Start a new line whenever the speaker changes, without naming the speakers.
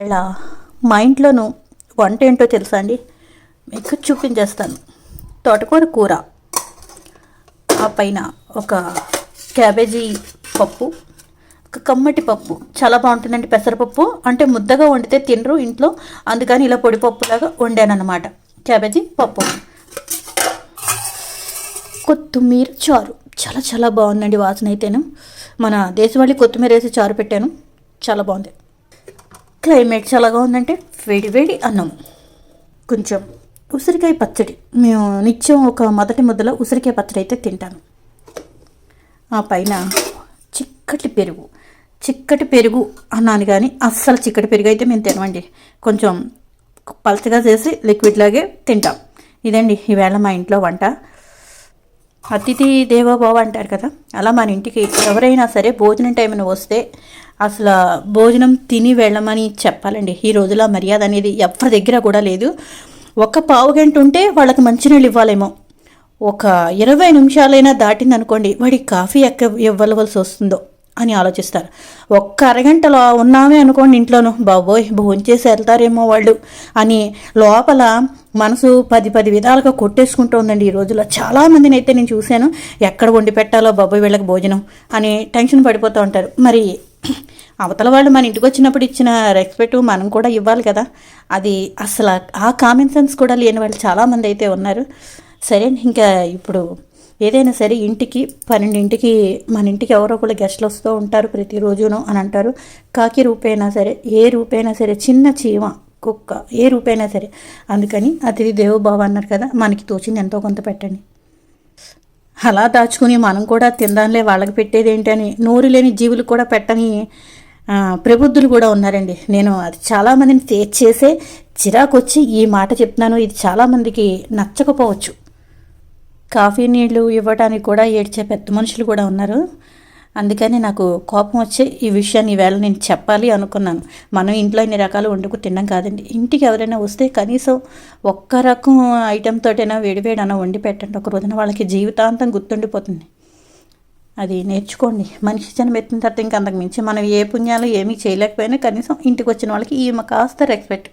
ఇలా మా ఇంట్లోనూ వంట ఏంటో తెలుసా అండి? మీకు చూపించేస్తాను. తోటకూర కూర. ఆ పైన ఒక క్యాబేజీ పప్పు ఒక కమ్మటి పప్పు. చాలా బాగుంటుందండి పెసరపప్పు. అంటే ముద్దగా వండితే తినరు ఇంట్లో. అందుకని ఇలా పొడి పప్పులాగా వండాను క్యాబేజీ పప్పు. కొత్తిమీర చారు. చాలా చాలా బాగుందండి వాసన అయితేను. మన దేశవాళి కొత్తిమీర వేసి చారు పెట్టాను. చాలా బాగుంది. క్లైమేట్ చాలాగా ఉందంటే వేడి వేడి అన్నం. కొంచెం ఉసిరికాయ పచ్చడి. మేము నిత్యం ఒక మొదటి ముద్దలో ఉసిరికాయ పచ్చడి అయితే తింటాను. ఆ పైన చిక్కటి పెరుగు. చిక్కటి పెరుగు అన్నాను కానీ అస్సలు చిక్కటి పెరుగు అయితే మేము తినమండి. కొంచెం పలచగా చేసి లిక్విడ్ లాగే తింటాం. ఇదండి ఈవేళ మా ఇంట్లో వంట. అతిథి దేవోభవ అంటారు కదా. అలా మన ఇంటికి ఎవరైనా సరే భోజనం టైంను వస్తే అసలు భోజనం తిని వెళ్ళమని చెప్పాలండి. ఈ రోజుల మర్యాద అనేది ఎవరి దగ్గర కూడా లేదు. ఒక పావు గంట ఉంటే వాళ్ళకి మంచినీళ్ళు ఇవ్వాలేమో. ఒక ఇరవై నిమిషాలైనా దాటింది అనుకోండి వాడికి కాఫీ ఎక్క ఇవ్వవలసి వస్తుందో అని ఆలోచిస్తారు. ఒక్క అరగంటలో ఉన్నామే అనుకోండి ఇంట్లోనూ. బాబోయ్ భోంచేసి వెళ్తారేమో వాళ్ళు అని లోపల మనసు పది పది విధాలుగా కొట్టేసుకుంటోందండి ఈ రోజుల్లో. చాలామందిని అయితే నేను చూశాను. ఎక్కడ వండి పెట్టాలో బాబోయ్ వీళ్ళకి భోజనం అని టెన్షన్ పడిపోతూ ఉంటారు. మరి అవతల వాళ్ళు మన ఇంటికి వచ్చినప్పుడు ఇచ్చిన రెస్పెక్ట్ మనం కూడా ఇవ్వాలి కదా. అది అసలు ఆ కామన్ సెన్స్ కూడా లేని వాళ్ళు చాలామంది అయితే ఉన్నారు. సరే ఇంకా ఇప్పుడు ఏదైనా సరే ఇంటికి పన్నెండింటికి మన ఇంటికి ఎవరో ఒకళ్ళు గెస్ట్లు వస్తూ ఉంటారు ప్రతిరోజును అని అంటారు. కాకి రూపైనా సరే ఏ రూపైనా సరే చిన్న చీమ కుక్క ఏ రూపైనా సరే. అందుకని అతిథి దేవోభావ అన్నారు కదా మనకి తోచింది ఎంతో కొంత పెట్టండి. అలా దాచుకుని మనం కూడా తిందాంలే వాళ్ళకి పెట్టేది ఏంటని నోరు లేని జీవులు కూడా పెట్టని ప్రబుద్ధులు కూడా ఉన్నారండి. నేను అది చాలామందిని తే- చేసే చిరాకు వచ్చి ఈ మాట చెప్తున్నాను. ఇది చాలామందికి నచ్చకపోవచ్చు. కాఫీ నీళ్ళు ఇవ్వడానికి కూడా ఏడ్చే పెద్ద మనుషులు కూడా ఉన్నారు. అందుకని నాకు కోపం వచ్చి ఈ విషయాన్ని ఈవేళ నేను చెప్పాలి అనుకున్నాను. మనం ఇంట్లో ఇన్ని రకాలు వండుకు తినడం కాదండి. ఇంటికి ఎవరైనా వస్తే కనీసం ఒక్క రకం ఐటెం తోటైనా వేడివేడైనా వండి పెట్టండి. ఒక రోజున వాళ్ళకి జీవితాంతం గుర్తుండిపోతుంది. అది నేర్చుకోండి. మనిషి జనం పెట్టిన తర్వాత ఇంకా అంతకు మించి మనం ఏ పుణ్యాలు ఏమీ చేయలేకపోయినా కనీసం ఇంటికి వచ్చిన వాళ్ళకి ఈ కాస్త రెస్పెక్ట్